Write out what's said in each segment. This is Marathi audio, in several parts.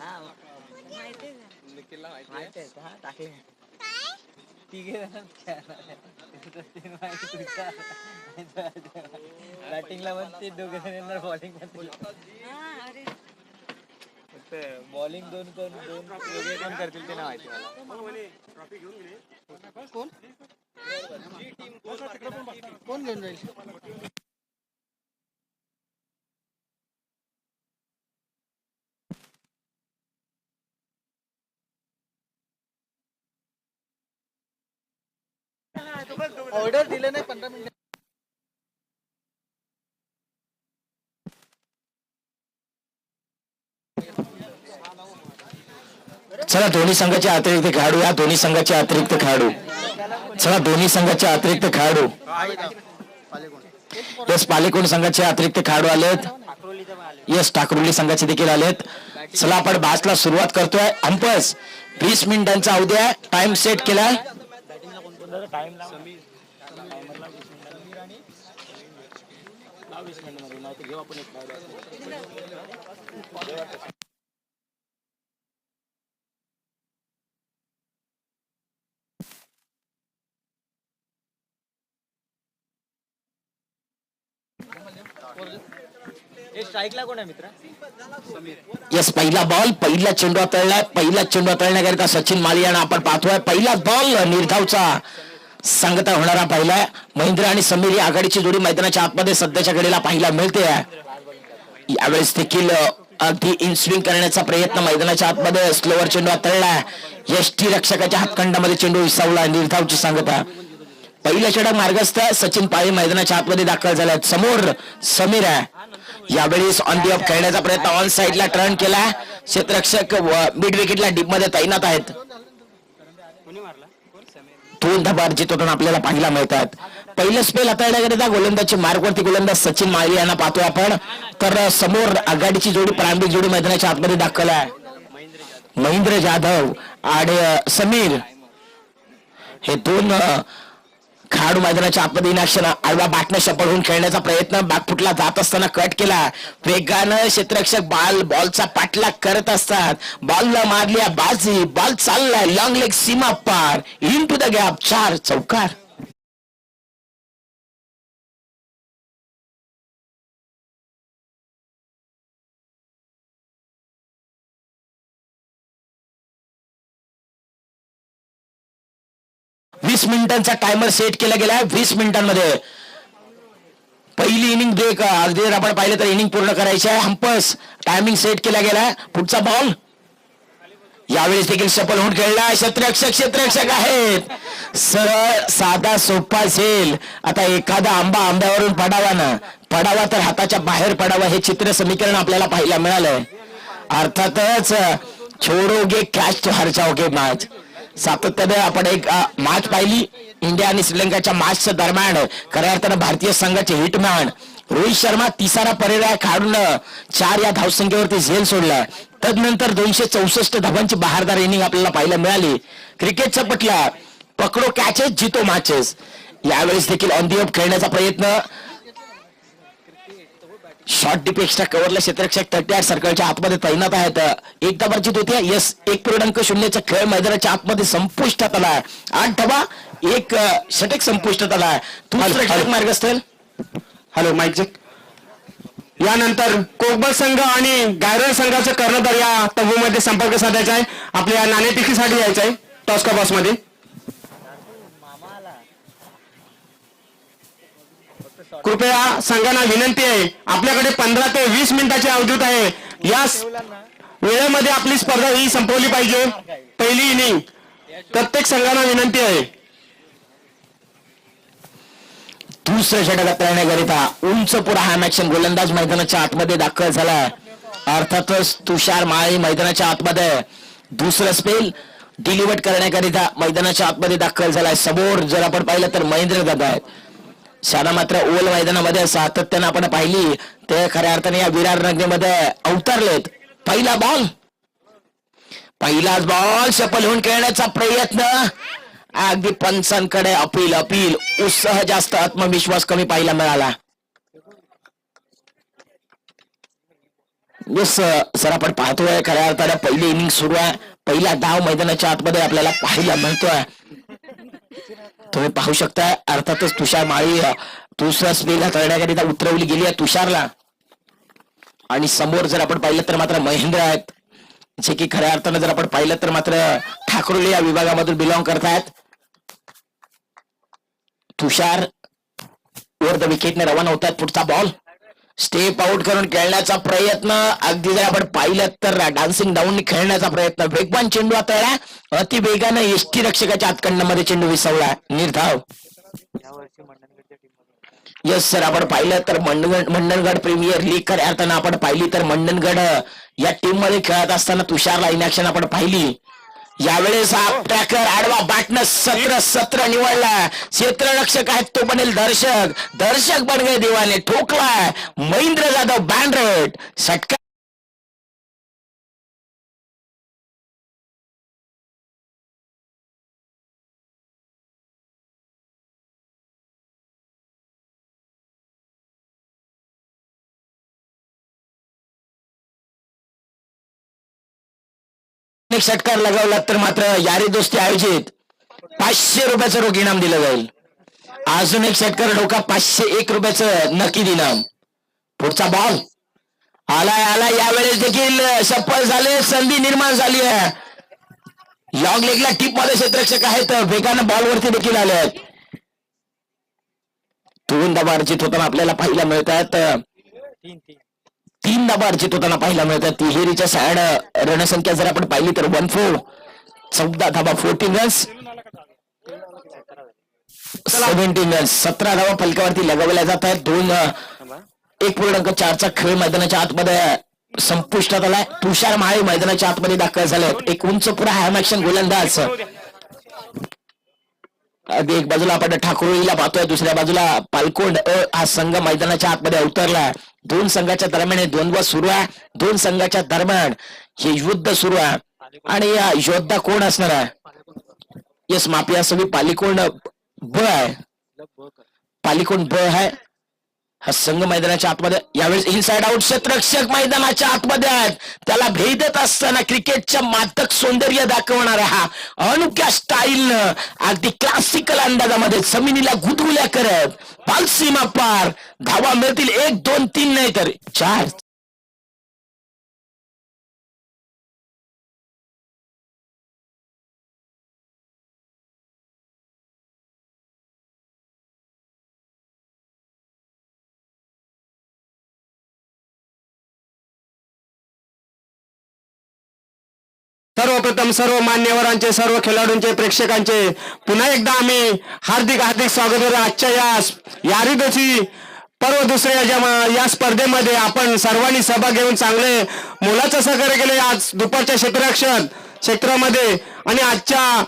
हा. माहिती निखिलला माहिती माहिती आहे हा टाकले तिघे बॅटिंगला म्हणते दोघे जण येणार बॉलिंग फक्त बॉलिंग दोन कोण दोन वेगळे कोण करतील ते नाही माहिती कोण? कोण घेऊन जाईल? ऑर्डर दिले नाही पंधरा मिनिट. चला दोन्ही संघाचे अतिरिक्त खेळाडू या दोन्ही संघाचे अतिरिक्त खेळाडू. चला दोन्ही संघाचे अतिरिक्त खेळाडू. येस पालेकोण संघाचे अतिरिक्त खेळाडू आलेत. येस ठाकरोली संघाचे देखील आलेत. चला आपण बॅचला सुरुवात करतोय. अंपस वीस मिनिटांचा अवधी आहे टाइम सेट केलाय टाइम स्ट्राईकला कोण आहे मित्र येस पहिला बॉल पहिला चेंडू तळलाय पहिला चेंडू तळण्याकरिता सचिन मालियाना आपण पाहतोय. पहिला बॉल निर्धावचा सांगता होणारा पहिला महेंद्र आणि समीर ही आघाडीची जोडी मैदानाच्या आतमध्ये सध्याच्या घडीला पाहायला मिळते यावेळेस देखील अगदी इन स्विंग करण्याचा प्रयत्न मैदानाच्या आतमध्ये स्लोवर चेंडू तळलाय यष्टी रक्षकाच्या हातखंडामध्ये चेंडू विसावला निर्धावची सांगता. पहिला षटक मार्गस्थ सचिन पाळी मैदानाच्या आतमध्ये दाखल झाला समोर समीर आहे. यावेळेस ऑन दी ऑफ खेळण्याचा प्रयत्न ऑन साइडला टर्न केला क्षेत्ररक्षक मिड विकेटला डीपमध्ये तैनात आहेत. दोन धाबा अर्जित आपल्याला पाहायला मिळतात. पहिलं स्पेल हाताळण्याकरिता गोलंदाजची मार्गवरती गोलंदाज सचिन माळी यांना पाहतोय आपण. तर समोर आघाडीची जोडी प्रारंभिक जोडी मैदानाच्या आतमध्ये दाखल आहे. महेंद्र जाधव आणि समीर. हे दोन खेळाडू मैदानाच्या आतमध्ये इनाक्षण आडवा बॅटने सफल होऊन खेळण्याचा प्रयत्न. बॅकफुटला जात असताना कट केला. वेगानं क्षेत्ररक्षक बॉल बॉलचा पाठलाग करत असतात. बॉलला मारली बाजी बॉल चाललाय. लॉंग लेग सीमा पार. इन टू द गॅप चार चौकार. वीस मिनिटांचा टायमर सेट केला गेला वीस मिनिटांमध्ये. पहिली इनिंग ब्रेक अगदी जर आपण पाहिलं तर इनिंग पूर्ण करायची आहे. हंपस टायमिंग सेट केला गेला पुढचा बॉल यावेळेस देखील सफल होऊन खेळला क्षेत्ररक्षक क्षेत्ररक्षक आहेत. सरळ साधा सोपा असेल आता एखादा आंबा आंब्यावरून पडावा ना. पडावा तर हाताच्या बाहेर पडावा हे चित्र समीकरण आपल्याला पाहायला मिळालंय. अर्थातच छोडोगे कॅच तो हरचाओगे मॅच सातत्याने आपण एक मॅच पाहिली. इंडिया आणि श्रीलंकाच्या मॅचच्या दरम्यान. खऱ्या अर्थानं भारतीय संघाचे हिटमॅन. रोहित शर्मा तिसारा पर्याय काढून चार या धावसंख्येवरती झेल सोडला. तदनंतर दोनशे चौसष्ट धावांची बहारदार इनिंग आपल्याला पाहायला मिळाली. क्रिकेटचा पटला पकडो कॅचेस जितो मॅचेस. यावेळेस देखील ऑन दी ऑफ खेळण्याचा प्रयत्न. शॉर्ट डीप एक्स्ट्रा कव्हरला क्षेत्ररक्षक थर्टी आठ सर्कलच्या आतमध्ये तैनात आहेत. एकदा वर्जित होते यस एक पूर्णांक शून्यचा खेळ मैदानाच्या आतमध्ये संपुष्टात आलाय आठ धावा एक षटक संपुष्टात दुसरं षटक मार्ग असतील हॅलो माईक चेक यानंतर कोकबल संघ आणि गायरन संघाचं कर्णधार या तंबूमध्ये संपर्क साधायचा आहे. आपल्या नाणेफेकीसाठी यायचं आहे. टॉस्का बॉसमध्ये कृपया संघांना विनंती आहे. आपल्याकडे पंधरा ते वीस मिनिटाची अवधूत आहे. या वेळेमध्ये आपली स्पर्धा ही संपवली पाहिजे. पहिली इनिंग. प्रत्येक संघांना विनंती आहे. दुसऱ्या षटकात करण्याकरिता उंच पुरा हा मॅक्शन गोलंदाज मैदानाच्या आतमध्ये दाखल झालाय. अर्थातच तुषार माळी मैदानाच्या आतमध्ये. दुसरं स्पेल डिलिव्हर करण्याकरिता मैदानाच्या आतमध्ये दाखल झालाय. समोर जर आपण पाहिलं तर महेंद्र दादा आहेत शाळा मात्र ओल मैदानामध्ये सातत्यानं आपण पाहिली. ते खऱ्या अर्थाने या विरार नगरीमध्ये अवतरलेत. पहिला बॉल पहिलाच बॉल सफल होऊन खेळण्याचा प्रयत्न. अगदी पंचांकडे अपील अपील. उत्साह जास्त आत्मविश्वास कमी पाहायला मिळाला. सर आपण पाहतोय खऱ्या अर्थाने पहिली इनिंग सुरू आहे. पहिला डाव मैदानाच्या आतमध्ये आपल्याला पाहायला मिळतोय. तुम्ही पाहू शकता अर्थातच तुषार माळी अ, दुसऱ्या स्पेला करण्याकरिता उतरवली गेली आहे तुषारला. आणि समोर जर आपण पाहिलं तर मात्र महेंद्र आहेत जे की खऱ्या अर्थानं जर आपण पाहिलं तर मात्र ठाकरोली या विभागामधून बिलॉंग करतायत. तुषार वर द विकेटने रवाना होतायत पुढचा बॉल स्टेप आउट करून खेळण्याचा प्रयत्न. अगदी जर आपण पाहिलं तर डान्सिंग डाऊन खेळण्याचा प्रयत्न. वेगवान चेंडू आता अति वेगानं एसटी रक्षकाच्या हातखंडामध्ये चेंडू विसवला निर्धाव. येस सर आपण पाहिलं तर मंडणगड मंडणगड प्रीमियर लीग खऱ्या अर्थानं आपण पाहिली तर मंडणगड अ, या टीममध्ये खेळत असताना तुषारला इन ऍक्शन आपण पाहिली. यावेळेस हा ट्रॅकर आडवा बॅटनं सत्र सत्र निवडला. क्षेत्ररक्षक आहेत तो बनेल दर्शक. दर्शक बन गए देवाने. ठोकलाय. महेंद्र जाधव बँड्रेट षटकार एक षटकार लगावला तर मात्र यारी दोस्ती आयोजित. पाचशे रुपयाचं रोख इनाम दिलं जाईल. अजून एक षटकार डोका पाचशे एक रुपयाचं नक्की इनाम. पुढचा बॉल आलाय आलाय. यावेळेस देखील सफल झाले. संधी निर्माण झाली आहे. लॉंग लेगला टीपमध्ये क्षेत्रक्षक आहेत. वेगानं बॉलवरती देखील आले आहेत. दोन धाबा अर्जित होताना आपल्याला पाहायला मिळतात तीन तीन धाबा अर्जित होताना पाहायला मिळतात. तिहेरीच्या सॅड रणसंख्या जर आपण पाहिली तर वन फोर चौदा धाबा फोर्टीन रन्स सेव्हन्टीन रन्स सतरा धावा फलकावरती लगावल्या जात आहेत. दोन एक पूर्णांक चारचा खेळ मैदानाच्या आतमध्ये संपुष्टात आलाय. तुषार माळे मैदानाच्या आतमध्ये दाखल झाले एक उंच पुरा हॅमॅक्शन गोलंदाज. अगदी एक बाजूला आपण ठाकुरोलीला पाहतोय दुसऱ्या बाजूला पालकोंड अ हा संघ मैदानाच्या आतमध्ये अवतरला दोन संघाच्या दरम्यान हे द्वंद्व सुरू आहे. दोन संघाच्या दरम्यान हे युद्ध सुरू आहे. आणि या योद्धा कोण असणार आहे? येस माफिया सवी पालिकोंड ब आहे. पालिकोंड ब आहे. हा संघ मैदानाच्या आतमध्ये यावेळेस इनसाइड आउट क्षेत्ररक्षक मैदानाच्या आतमध्ये आहेत. त्याला भेदत असताना क्रिकेटच्या मातक सौंदर्य दाखवणारा हा अनोख्या स्टाईलनं अगदी क्लासिकल अंदाजामध्ये जमिनीला गुदगुल्या करत पालसीमा पार धावा मिळतील एक दोन तीन नाही तर चार सर्वप्रथम सर्व मान्यवरांचे सर्व खेळाडूंचे प्रेक्षकांचे पुन्हा एकदा आम्ही हार्दिक हार्दिक स्वागत करतो. आजच्या या यारीदोची पर्व दुसऱ्या ज्या या स्पर्धेमध्ये आपण सर्वांनी सहभाग घेऊन चांगले मोलाचं सहकार्य केले. आज दुपारच्या क्षेत्ररक्षण क्षेत्रामध्ये आणि आजच्या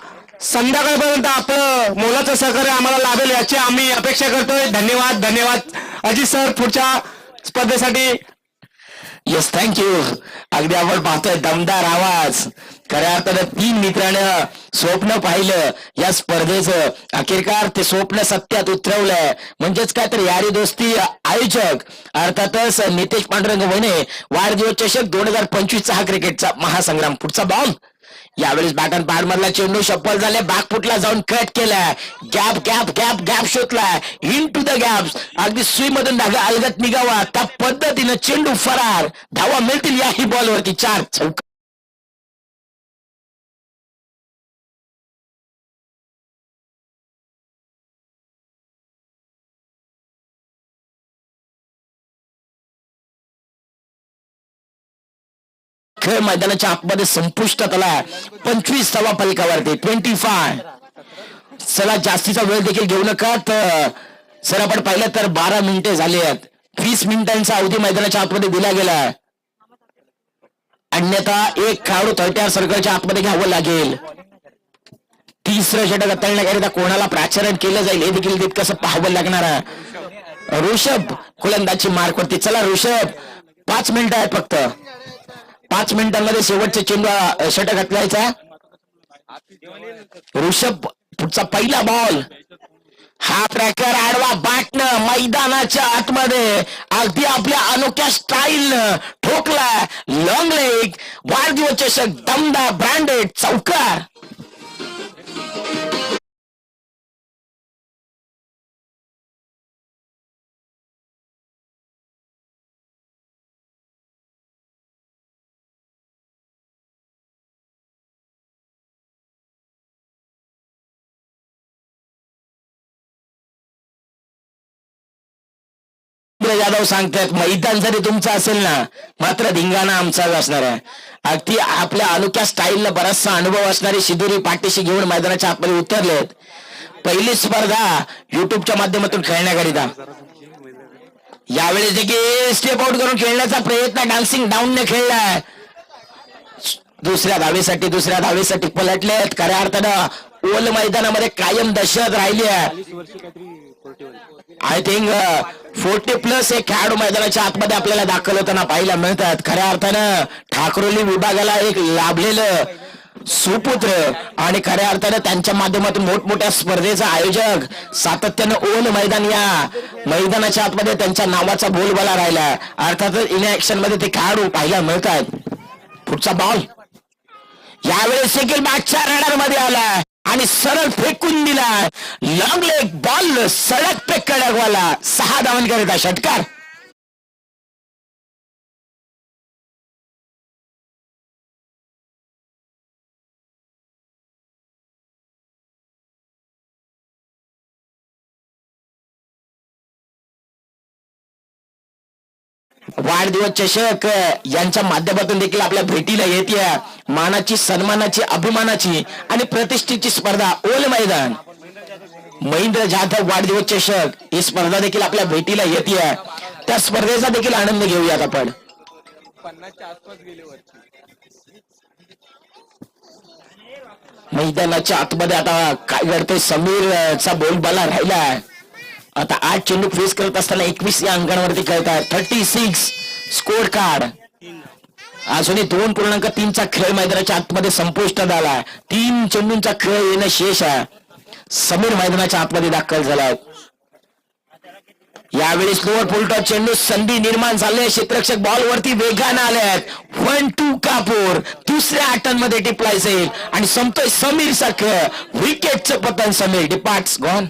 संध्याकाळपर्यंत आपलं मोलाचं सहकार्य आम्हाला लाभेल याची आम्ही अपेक्षा करतोय. धन्यवाद धन्यवाद. अजित सर पुढच्या स्पर्धेसाठी. येस थँक्यू अगदी आपण पाहतोय दमदार आवाज. खऱ्या अर्थानं तीन मित्रानं स्वप्न पाहिलं या स्पर्धेचं. अखेरकार ते स्वप्न सत्यात उतरवलंय. म्हणजेच काय तर यारी दोस्ती आयोजक अर्थातच नितेश पांडुरंग वने वाढदिवस चषक दोन हजार पंचवीसचा हा क्रिकेटचा महासंग्राम. पुढचा बॉम्ब यावेळेस बॅटन पार मधला चेंडू शप्पल झाले बागपुटला जाऊन कट केलाय. गॅप गॅप गॅप गॅप शोधलाय. इन टू द गॅप अगदी सुई मधून धागा अलगत निघावा. त्या पद्धतीनं चेंडू फरार. धावा मिळतील याही बॉलवरती चार चौक खेळ मैदानाच्या आतमध्ये संपुष्टात आला पंचवीस सव्वा फलकावरती ट्वेंटी फाय चला जास्तीचा वेळ देखील घेऊ नका. तर सर आपण पाहिलं तर बारा मिनिटे झाली आहेत. वीस मिनिटांचा अवधी मैदानाच्या आतमध्ये दिला गेला अन्यथा एक खेळाडू थर्ट्या सर्कलच्या आतमध्ये घ्यावं लागेल. तिसरं षटक हाताळण्याकरिता कोणाला प्राचारण केलं जाईल हे देखील तितकंसं पाहावं लागणार आहे. ऋषभ गोलंदाजी मार्क वरती चला ऋषभ पाच मिनिटं आहेत फक्त. पाच मिनिटांमध्ये शेवटचे चेंडू षटक घातलायचा ऋषभ पुढचा पहिला बॉल हा प्रकार आडवा बाटणं मैदानाच्या आतमध्ये अगदी आपल्या अनोख्या स्टाईलनं ठोकला. लॉंग लेग वाढदिवस चषक दमदा ब्रँडेड चौकार. यादव सांगतात मैदान जरी तुमचं असेल ना मात्र धिंगाणा आमचाच असणार आहे. अगदी आपल्या अनोख्या स्टाईलला बराचसा अनुभव असणारे शिदुरी पाठीशी घेऊन मैदानाच्या आतमध्ये उतरलेत. पहिली स्पर्धा युट्यूबच्या माध्यमातून खेळण्याकरिता. यावेळेस देखील स्टेप आउट करून खेळण्याचा प्रयत्न डान्सिंग डाऊनने खेळलाय दुसऱ्या धावेसाठी दुसऱ्या धावेसाठी पलटलेत. खऱ्या अर्थानं ओल मैदानामध्ये कायम दहशत राहिली आहे. आय थिंक फोर्टी प्लस हे खेळाडू मैदानाच्या आतमध्ये आपल्याला दाखल होताना पाहायला मिळतात. खऱ्या अर्थानं ठाकरोली विभागाला एक लाभलेलं सुपुत्र आणि खऱ्या अर्थानं त्यांच्या माध्यमातून मोठमोठ्या स्पर्धेचं आयोजक सातत्यानं ओल मैदान या मैदानाच्या आतमध्ये त्यांच्या नावाचा बोलबाला राहिला. अर्थातच इन ऍक्शनमध्ये ते खेळाडू पाहायला मिळतात. पुढचा बॉल यावेळेस देखील मागच्या रडारमध्ये आला आणि सरळ फेकून दिला. लॉंग लेग बॉल सडक पे कडकवाला. सहा धावांकरिता षटकार. वाढदिवस चषक यांच्या माध्यमातून देखील आपल्या भेटीला येते मानाची सन्मानाची अभिमानाची आणि प्रतिष्ठेची स्पर्धा ओल मैदान. महेंद्र जाधव वाढदिवस चषक ही स्पर्धा देखील आपल्या भेटीला येते त्या स्पर्धेचा देखील आनंद घेऊयात आपण. मैदानाच्या आतमध्ये आता काय घडतंय? समीरचा बोलबाला राहिलाय. आता आठ चेंडू फेस करत असताना एकवीस या अंकांवरती खेळतात थर्टी सिक्स स्कोर कार्ड अजूनही दोन पूर्णांक तीनचा खेळ मैदानाच्या आतमध्ये संपुष्टात आला तीन चेंडूंचा खेळ येणं शेष आहे. समीर मैदानाच्या आतमध्ये दाखल झाला यावेळी स्लोअर फुलटॉप चेंडू संधी निर्माण झाले क्षेत्रक्षक बॉल वरती वेगानं आले आहेत. वन टू कापूर दुसऱ्या आटांमध्ये टिपलाय जाईल आणि संपतोय समीरचा खेळ. विकेटचं पतन Sameer. Departs gone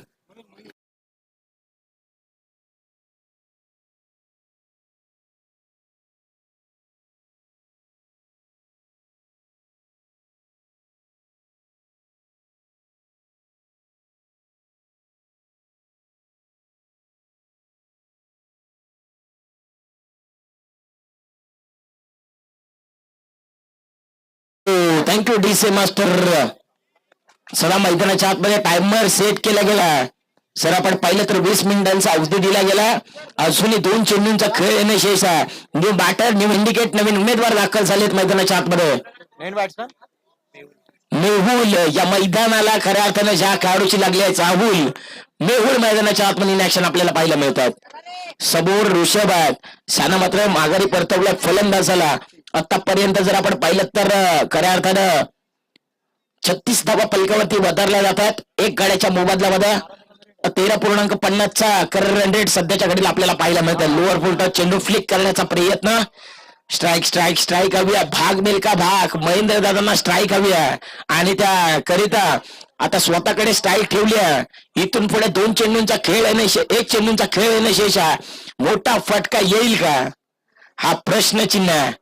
thank you D C master सदा मैदानाच्या आतमध्ये टायमर सेट केला गेला. सर आपण पाहिलं तर वीस मिनिटांचा अवधी दिला गेला. अजूनही दोन चेंडूंचा खेळ येणे शेष आहे. न्यू बॅटर न्यू इंडिकेट नवीन उमेदवार दाखल झालेत मैदानाच्या आतमध्ये. मेहुल या मैदानाला खऱ्या अर्थानं ज्या खेळाडूची लागली आहे चाहुल मेहुल मैदानाच्या आतमध्ये ऍक्शन आपल्याला पाहायला मिळतात. समोर ऋषभ आहेत. शाना मात्र माघारी परतवल्या फलंदाजाला. आतापर्यंत जर आपण पाहिलं तर खऱ्या अर्थानं छत्तीस धावा पलकावरती वधारल्या जातात एक गाड्याच्या मोबदल्यामध्ये तेरा पूर्णांक पन्नासचा करर रन रेट सध्याच्या घडीला आपल्याला पाहायला मिळतं लोअर फुलटॉस चेंडू फ्लिक करण्याचा प्रयत्न. स्ट्राईक स्ट्राईक स्ट्राईक हवी आहे. भाग मिल का भाग? महेंद्र दादांना स्ट्राईक हवी आहे. आणि त्या करिता आता स्वतःकडे स्ट्राईक ठेवली आहे. इथून पुढे दोन चेंडूंचा खेळ येणे शे- एक चेंडूंचा खेळ येणे शेष आहे. मोठा फटका येईल का? हा प्रश्नचिन्ह आहे.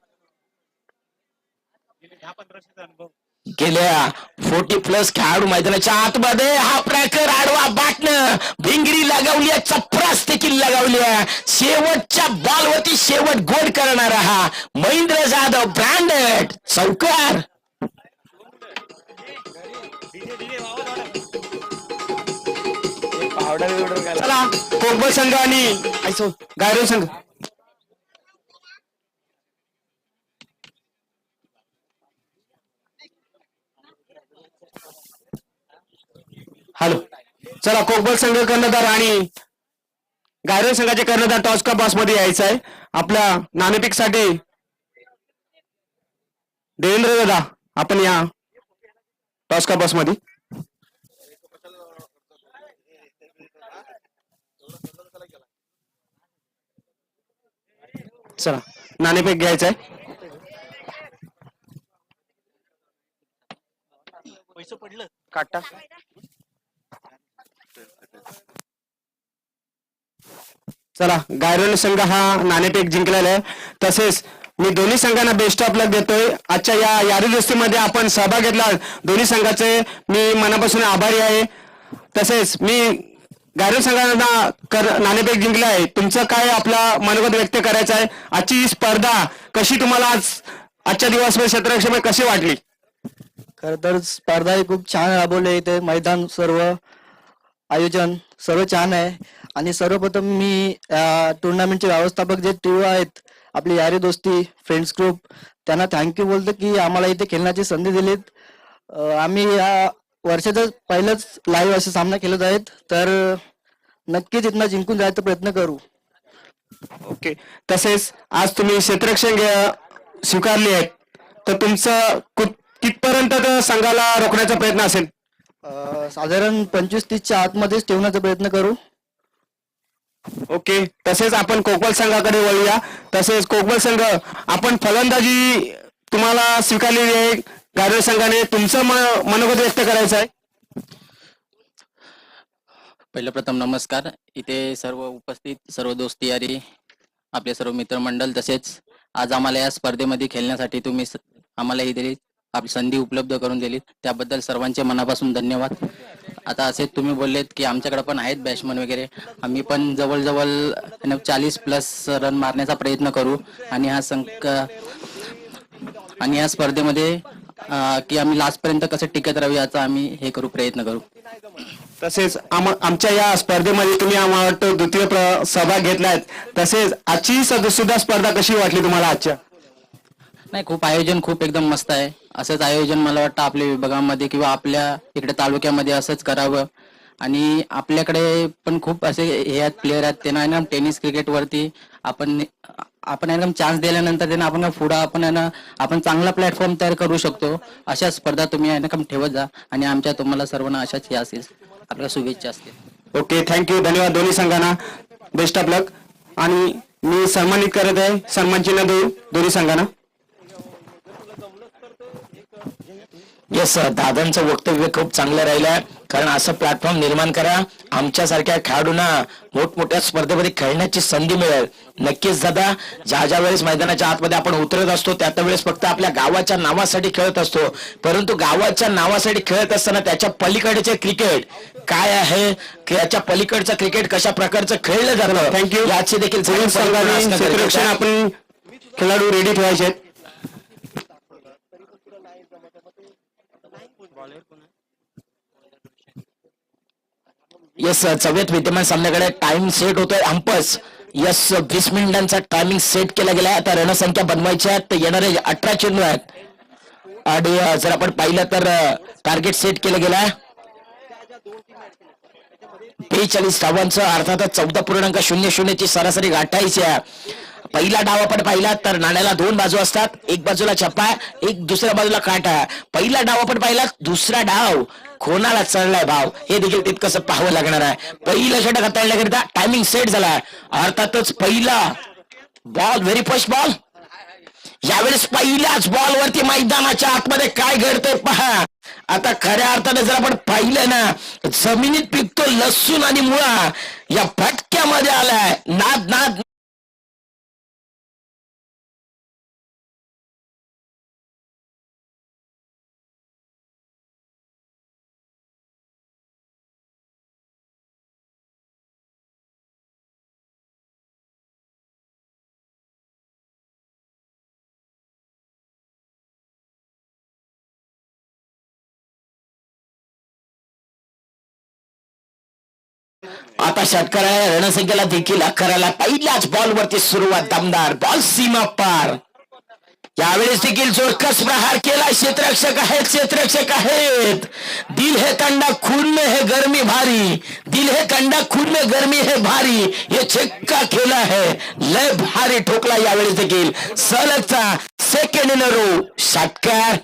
गेल्या फोर्टी प्लस खेळाडू मैदानाच्या आतमध्ये हा प्रकार आडवा बाटणं भिंगरी लगावली आहे चपरास देखील लगावली आहे. शेवटच्या बॉलवरती शेवट गोड करणारा हा महेंद्र जाधव ब्रँडेड चौकार चला कोकबल संघ आणि ऐसो गायरो संघ. हॅलो. चला कोकबल संघ कर्णधार आणि गायरोन संघाचे कर्णधार टॉस का बॉसमध्ये यायचं आहे. आपल्या नाणेपिकसाठी देवेंद्र दादा आपण या टॉस का बॉसमध्ये चला नाणेपेक घ्यायचं आहे. काटा. चला गायरोन संघ हा नाणेपेक जिंकलेला आहे. तसेच मी दोन्ही संघांना बेस्ट ऑफ लक देतोय. आजच्या या यादी दोस्तीमध्ये आपण सहभाग घेतला दोन्ही संघाचे मी मनापासून आभारी आहे. तसेच मी गायरोन संघांना कर नाणेफेक आहे. तुमचं काय आपला मनोगत व्यक्त करायचं आहे? आजची ही स्पर्धा कशी तुम्हाला आज आजच्या दिवसभर क्षेत्ररक्षण कशी वाटली? खर तर स्पर्धा ही खूप छान राबवली इथे. मैदान सर्व आयोजन सर्व छान आहे. आणि सर्वप्रथम मी टुर्नामेंटचे व्यवस्थापक जे टीओ आहेत आपली यारी दोस्ती फ्रेंड्स ग्रुप त्यांना थँक्यू बोलतो की आम्हाला इथे खेळण्याची संधी दिलीत. आम्ही या वर्षाचा पहिलंच लाईव्ह असे सामना खेळत आहेत तर नक्कीच इथनं जिंकून जायचा प्रयत्न करू. ओके. तसेच आज तुम्ही क्षेत्ररक्षण स्वीकारली आहेत. तर तुमचं कुठ- कितपर्यंत तर संघाला रोखण्याचा प्रयत्न असेल? साधारण पंचवीस तीसच्या आतमध्येच ठेवण्याचा प्रयत्न करू. ओके तसेच आपण कोकबल संघाकडे वळूया. तसेच कोकबल संघ आपण फलंदाजी तुम्हाला स्वीकारलेली आहे. गाडवे संघाने तुमचं मनोगत व्यक्त करायचं आहे पहिलं प्रथम नमस्कार. इथे सर्व उपस्थित सर्व दोस्ती यारी आपले सर्व मित्रमंडळ तसेच आज आम्हाला या स्पर्धेमध्ये खेळण्यासाठी तुम्ही आम्हाला ही दिली संधी उपलब्ध करून दिली. त्याबद्दल सर्वांचे मनापासून धन्यवाद. आता असे तुम्ही बोललेत की आमच्याकडे पण आहेत बॅट्समन वगैरे. आम्ही पण जवळजवळ चाळीस प्लस रन मारण्याचा प्रयत्न करू. आणि हा संक आणि या स्पर्धेमध्ये की आम्ही लास्ट पर्यंत कसं टिकत राहू याचा आम्ही हे करू प्रयत्न करू. तसेच आमच्या या स्पर्धेमध्ये तुम्ही आम्हाला वाटतं द्वितीय प्र- सहभाग घेतलाय. तसेच आजची सुद्धा स्पर्धा कशी वाटली तुम्हाला आजच्या? नाही खूप आयोजन खूप एकदम मस्त आहे. असंच आयोजन मला वाटतं आपल्या विभागामध्ये किंवा आपल्या इकडे तालुक्यामध्ये असंच करावं. आणि आपल्याकडे पण खूप असे हे आहेत प्लेअर आहेत. त्यांना आहे ना टेनिस क्रिकेट वरती आपण आपण एकदम चान्स दिल्यानंतर त्यांना आपण पुढं आपण ना आपण चांगला प्लॅटफॉर्म तयार करू शकतो. अशा स्पर्धा तुम्ही आहे ना ठेवत जा. आणि आमच्या तुम्हाला सर्वांना अशाच हे असेल. आपल्या शुभेच्छा असतील. ओके थँक्यू धन्यवाद दोन्ही संघांना. बेस्ट ऑफ लक आणि मी सन्मानित करत आहे. सन्मान चिन्ह देऊ दोन्ही संघांना. येस दादांचं वक्तव्य खूप चांगलं राहिलं. कारण असं प्लॅटफॉर्म निर्माण करा. आमच्यासारख्या खेळाडूंना मोठमोठ्या स्पर्धेमध्ये खेळण्याची संधी मिळेल. नक्कीच दादा. ज्या ज्या वेळेस मैदानाच्या आतमध्ये आपण उतरत असतो त्या त्या वेळेस फक्त आपल्या गावाच्या नावासाठी खेळत असतो. परंतु गावाच्या नावासाठी खेळत असताना त्याच्या पलीकडचे क्रिकेट काय आहे? त्याच्या पलीकडचं क्रिकेट कशा प्रकारचं खेळलं जातं? You. याची देखील. आपण खेळाडू रेडी ठेवायचे येस चव्यात विद्यमान सामन्याकडे टाइम सेट होतोय. अंपस. यस वीस मिनिटांचा टायमिंग सेट केला गेला आता रणसंख्या बनवायच्या आहेत तर येणारे अठरा चेंडू आहेत. आणि जर आपण पाहिलं तर टार्गेट सेट केलं गेलाय. बेचाळीस धावांचं अर्थातच चौदा पूर्णांक शून्य शून्यची सरासरी गाठायची आहे. पहिला डाव आपण पाहिला तर नाण्याला दोन बाजू असतात. एक बाजूला छप्पा एक दुसऱ्या बाजूला काटा पहिला डाव आपण पाहिला दुसरा डाव कोणाला चढलाय भाव? हे देखील तितकंसं पाहावं लागणार आहे. पहिला षटक हाताळण्याकरिता टायमिंग सेट झालाय अर्थातच पहिला बॉल व्हेरी फर्स्ट बॉल यावेळेस पहिल्याच बॉल वरती मैदानाच्या आतमध्ये काय घडतंय पहा. आता खऱ्या अर्थाने जर आपण पाहिलं ना जमिनीत पिकतो लसूण आणि मुळा या फटक्यामध्ये आलाय. नाद नाद आता षटकाराला रणसंख्येला देखील अकराला पहिल्याच बॉल वरती सुरुवात दमदार बॉल सीमा पार. यावेळेस देखील जोरकस प्रहार केला. क्षेत्ररक्षक आहेत क्षेत्ररक्षक आहेत. दिल हे तंडा खून में है गर्मी भारी. दिल हे तंडा खून में गर्मी है भारी. हे छक्का खेला है. लय भारी ठोकला यावेळेस देखील. सलगचा सेकंड इन रो षटकार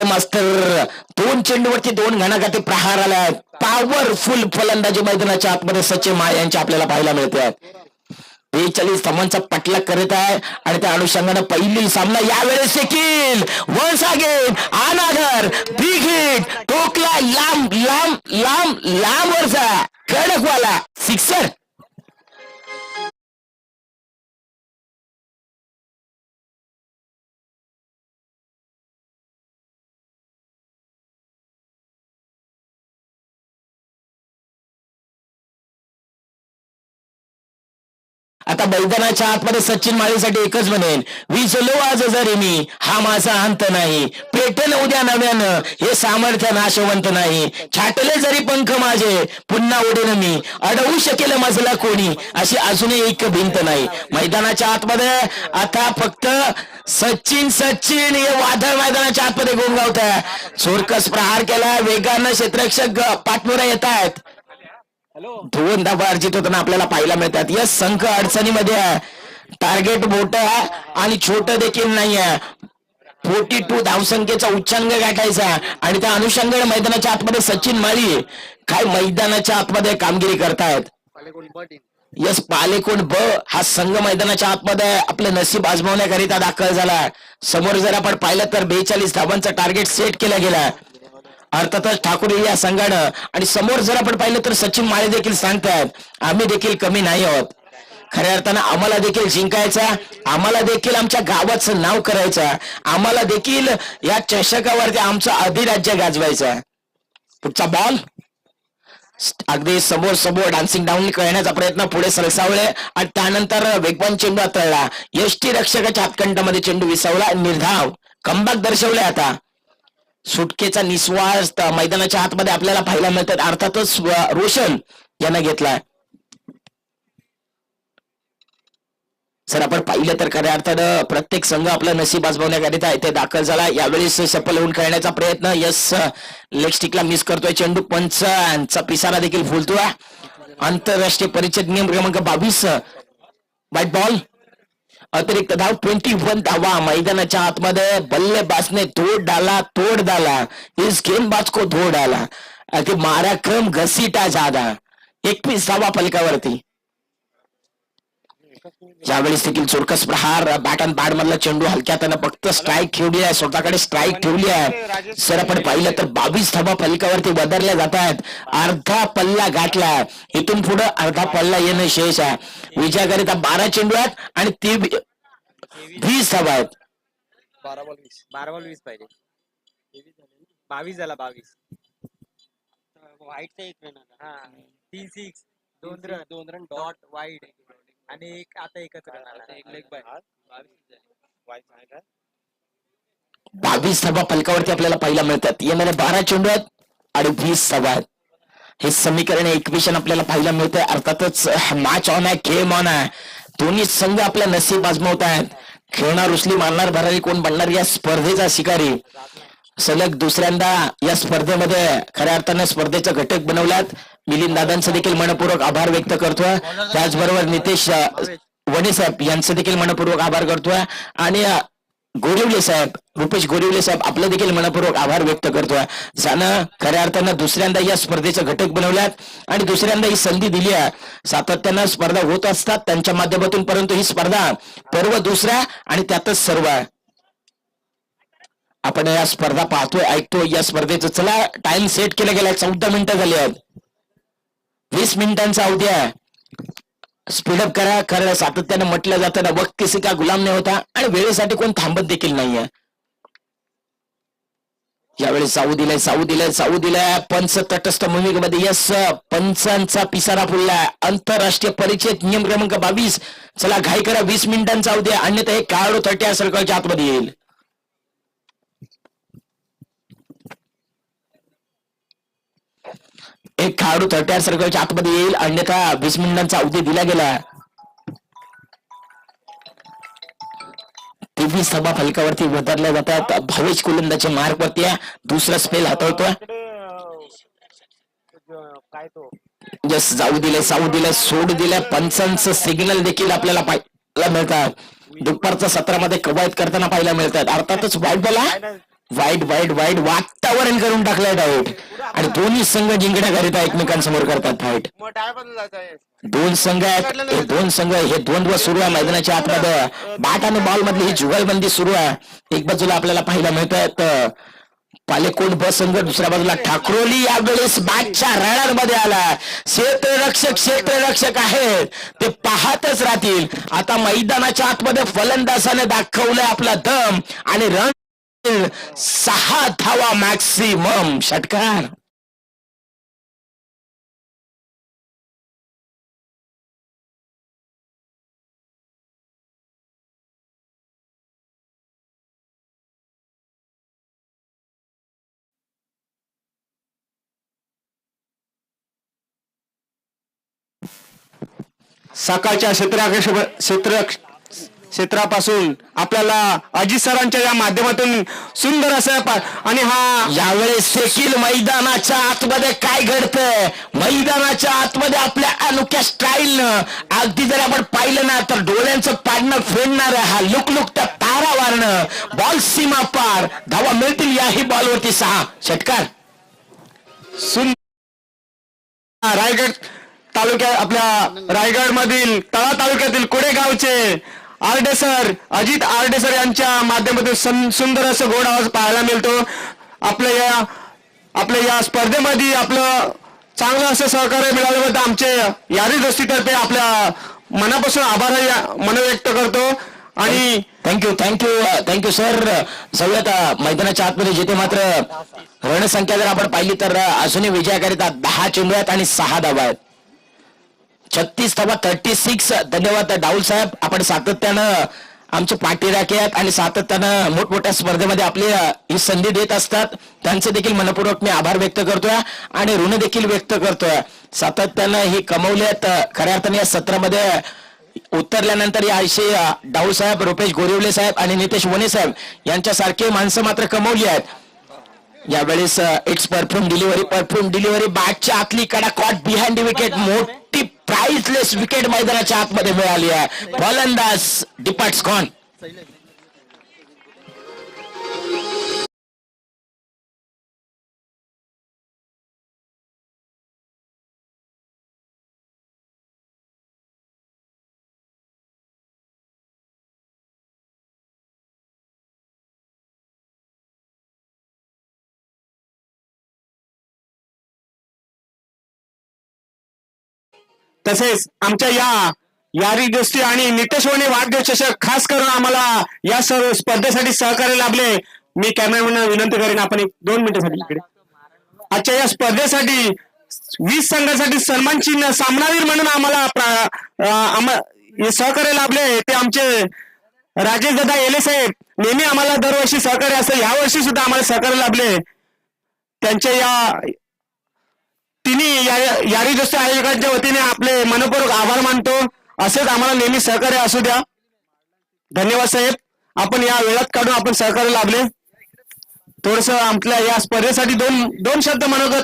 मास्तर दोन चेंडूवरती दोन घणाघाती प्रहार आला आहेत. पॉवरफुल फलंदाजी मैदानाच्या आतमध्ये सचिन माळ यांच्या आपल्याला पाहायला मिळते. बेचाळीस धावांचा पटला करत आहे आणि त्या अनुषंगाने पहिली सामना यावेळेस देखील. Once again another big hit Tokla लांब लांब लांब लांब वरचा. कडकवाला सिक्सर आता मैदानाच्या आतमध्ये सचिन माळीसाठी एकच म्हणेन विजलो आज जरी मी हा माझा अंत नाही. पेटेल उद्या नव्यानं हे सामर्थ्य नाशवंत नाही. छाटले जरी पंख माझे पुन्हा उडेन मी. अडवू शकेल मजला कोणी अशी अजूनही एक भिंत नाही. मैदानाच्या आतमध्ये आता फक्त सचिन सचिन हे वादळ मैदानाच्या आतमध्ये गोंगावत आहे चोरकस प्रहार केला वेगानं क्षेत्ररक्षक पाठपुरा येत आहेत दोन धावा अर्जित होताना आपल्याला पाहायला मिळतात. या संघ अडचणीमध्ये आहे. टार्गेट मोठ आहे आणि छोट देखील नाही आहे फोर्टी टू धावसंख्येचा उच्चांक गाठायचा आणि त्या अनुषंगाने मैदानाच्या आतमध्ये सचिन माळी काय मैदानाच्या आतमध्ये कामगिरी करतायत. यस पालेकोट ब हा संघ मैदानाच्या आतमध्ये आपलं नशीब आजमावण्याकरिता दाखल झाला समोर जर आपण पाहिलं तर बेचाळीस धावांचा टार्गेट सेट केला गेला अर्थातच ठाकूर या संघानं आणि समोर जर आपण पाहिलं तर सचिन माळे देखील सांगतात आम्ही देखील कमी नाही आहोत. खऱ्या अर्थानं आम्हाला देखील जिंकायचा आम्हाला देखील आमच्या गावाचं नाव करायचं आम्हाला देखील या चषकावरती आमचं अधिराज्य गाजवायचं. पुढचा बॉल अगदी समोर समोर डान्सिंग डाऊन करण्याचा प्रयत्न पुढे सरसावले आणि त्यानंतर वेगवान चेंडू हाताळला. यष्टी रक्षकाच्या हातखंडामध्ये चेंडू विसावला. निर्धाव. कमबॅक दर्शवले आता. सुटकेचा निश्वास मैदानाच्या आतमध्ये आपल्याला पाहायला मिळतात. अर्थातच रोशन यानं घेतलाय. सर आपण पाहिलं तर खऱ्या अर्थानं प्रत्येक संघ आपलं नशीब आजमावण्याकरिता इथे दाखल झाला. यावेळेस सफल होऊन खेळण्याचा प्रयत्न. यस लेगस्टिकला मिस करतोय चेंडू पंचांचा पिसारा देखील फुलतोय. आंतरराष्ट्रीय परिषद नियम क्रमांक बावीस. वाईट बॉल अतिरिक्त धाव ट्वेंटी वन धावा. मैदानाच्या आतमध्ये बल्लेबाजने तोड डाला तोड डाला. इस गेमबाज को धो डाला. अति मारा क्रम घसीटा जादा एकवीस धावा फलकावरती. यावेळेस देखील चोरकस प्रहार बॅट अँड बॅट मधला चेंडू हलक्यात फक्त स्ट्राईक ठेवली आहे. स्वतःकडे स्ट्राईक ठेवली आहे. सर आपण पाहिलं तर बावीस धावा फलकावरती बदलल्या जात आहेत. अर्धा पल्ला गाठला इथून पुढे अर्धा पल्ला येणं शेष आहे. विजयाकरिता बारा चेंडू आहेत आणि ते वीस धावा आहेत. बारा बॉल वीस बारा बॉल वीस पाहिजे. बावीस झाला बावीस. व्हाईटचा एक रन आला. हा. तीन सिक्स दोन रन दोन रन डॉट वाईड आणि एक आता एकच रन आला एक लेग बाय बावीस धावा फलकावरती आपल्याला पाहायला मिळतात. यामध्ये बारा चेंडू आहेत आणि वीस धावा आहेत हे समीकरण एकविशन आपल्याला पाहायला मिळतंय. अर्थातच मॅच ऑन आहे गेम ऑन आहे. दोन्ही संघ आपल्या नसीब आजमावत आहेत खेळणार उचली मारणार भरारी कोण बनणार या स्पर्धेचा शिकारी. सलग दुसऱ्यांदा या स्पर्धेमध्ये खऱ्या अर्थानं स्पर्धेचा घटक बनवल्यात. मिलिंद दादांचं देखील मनपूर्वक आभार व्यक्त करतोय. त्याचबरोबर नितेश वणे साहेब यांचं देखील मनपूर्वक आभार करतोय. आणि गोरिवले साहेब रुपेश गोरिवले साहेब आपलं देखील मनपूर्वक आभार व्यक्त करतोय. ज्यानं खऱ्या अर्थानं दुसऱ्यांदा या स्पर्धेचं घटक बनवल्यात आणि दुसऱ्यांदा ही संधी दिली आहे. सातत्यानं स्पर्धा होत असतात त्यांच्या माध्यमातून परंतु ही स्पर्धा पर्व दुसऱ्या आणि त्यातच सर्व आहे. आपण या स्पर्धा पाहतोय ऐकतोय. या स्पर्धेचं चला टाइम सेट केला गेलाय. चौदा मिनिटं झाली आहेत. वीस मिनिटांचा अवधी आहे. स्पीडअप करा. कारण सातत्यानं म्हटलं जातं ना वक्त किसी का गुलाम नाही होता आणि वेळेसाठी कोण थांबत देखील नाहीये. यावेळी साऊ दिलाय साऊ दिलाय साऊ दिलाय. पंच तटस्थ भूमिकेमध्ये यस पंचांचा पिसारा फुललाय. आंतरराष्ट्रीय परिचय नियम क्रमांक बावीस. चला घाई करा. वीस मिनिटांचा अवधी अन्यथा हे काळो थर्टी सर्कलच्या आतमध्ये येईल. एक खेळाडू थर्टी सर्कलच्या आतमध्ये येईल. अन्यथा वीस मिनिटांचा अवधी दिला गेला. तेवीस सभा फलकावरती उतरल्या जातात. भावेश कुलंदाच्या मार्गवरती आहे. दुसरा स्पेल हाताळतोय. काय तो जाऊ दिले जाऊ दिले सोड दिले. पंचांचं सिग्नल देखील आपल्याला पाहायला मिळतात दुपारच्या सत्रामध्ये कवायत करताना पाहायला मिळतात. अर्थातच वाईट बोला. वाईट वाईट वाईट वातावरण करून टाकलंय डाऊट आणि दोन्ही संघ जिंकण्याकरिता एकमेकांसमोर करतात फाईट मग टाय बदलायचा आहे दोन संघ आहेत हे दोन संघ हे द्वंद्व सुरू आहे मैदानाच्या आतमध्ये. बॅट आणि बॉल मधली ही जुगलबंदी सुरू आहे. एक बाजूला आपल्याला पाहायला मिळत आहेत पालेकोट ब संघ दुसऱ्या बाजूला ठाकरोली यावेळेस बॅटच्या रडारमध्ये आला क्षेत्ररक्षक क्षेत्ररक्षक आहेत. ते पाहतच राहतील. आता मैदानाच्या आतमध्ये फलंदाजाने दाखवलंय आपला दम आणि रन सहा धावा मॅक्सिमम षटकार. सकाळच्या क्षेत्राकर्ष क्षेत्र क्षेत्रापासून आपल्याला अजित सरांच्या या माध्यमातून सुंदर असं आणि हा यावेळेस देखील मैदानाच्या आतमध्ये काय घडतंय? मैदानाच्या आतमध्ये आपल्या अनोख्या स्टाईलनं अगदी जर आपण पाहिलं ना तर डोळ्यांचं पाडणं फेडणार हा लुक लुक त्या तारा वारणं. बॉल सीमा पार. धावा मिळतील याही बॉलवरती सहा. षटकार. सुंदर. रायगड तालुक्या आपल्या रायगड मधील तळा तालुक्यातील कोडेगावचे आरडेसर अजित आरडेसर यांच्या माध्यमातून सुंदर असं गोड आवाज पाहायला मिळतो. आपल्या या आपल्या या स्पर्धेमध्ये आपलं चांगलं असं सहकार्य मिळाल्याबद्दल आमचे यारी दृष्टीतर्फे आपल्या मनापासून आभार मन व्यक्त करतो. आणि थँक्यू थँक्यू थँक्यू सर सगळ्यात मैदानाच्या आतमध्ये जिथे मात्र रणसंख्या जर आपण पाहिली तर अजूनही विजयाकरिता दहा चेंडू आहेत आणि सहा धावा आहेत छत्तीस धावा थर्टी सिक्स धन्यवाद डाऊल साहेब. आपण सातत्यानं आमचे पाठीराखे आहेत आणि सातत्यानं मोठमोठ्या स्पर्धेमध्ये आपली ही संधी देत असतात. त्यांचे देखील मनपूर्वक मी आभार व्यक्त करतोय आणि ऋण देखील व्यक्त करतोय. सातत्यानं ही कमवल्यात आहेत खऱ्या अर्थाने या सत्रामध्ये उतरल्यानंतर या आयशी डाऊ साहेब रुपेश गोरिवले साहेब आणि नितेश वने साहेब यांच्यासारखे माणसं मात्र कमवली आहेत. यावेळेस it's perfume delivery perfume delivery बॅटच्या आतली कडा कॉट बिहाइंड विकेट मोठी प्राइसलेस विकेट मैदानाच्या आतमध्ये मिळाली आहे. फलंदाज डिपार्ट्स कॉन तसेच आमच्या या यारी गोष्टी आणि नितेशवाणी वाढदिवस खास करून आम्हाला या सर्व स्पर्धेसाठी सहकार्य लाभले. मी कॅमेरामॅनला विनंती करेन आपण एक दोन मिनिटासाठी इकडे. आजच्या या स्पर्धेसाठी वीस संघासाठी सन्मान चिन्ह सामनावीर म्हणून आम्हाला प्रा- सहकार्य लाभले. ते आमचे राजेश दादा येले साहेब नेहमी आम्हाला दरवर्षी सहकार्य असतं. यावर्षी सुद्धा आम्हाला सहकार्य लाभले. त्यांच्या या तिन्ही या- यारी दोस्त आयोजकांच्या वतीने आपले मनपूर्वक आभार मानतो. असेच आम्हाला नेहमी सहकार्य असू द्या. धन्यवाद साहेब. आपण या वेळात काढून आपण सहकार्य लाभले. थोडस आपल्या या स्पर्धेसाठी दोन दोन शब्द म्हणत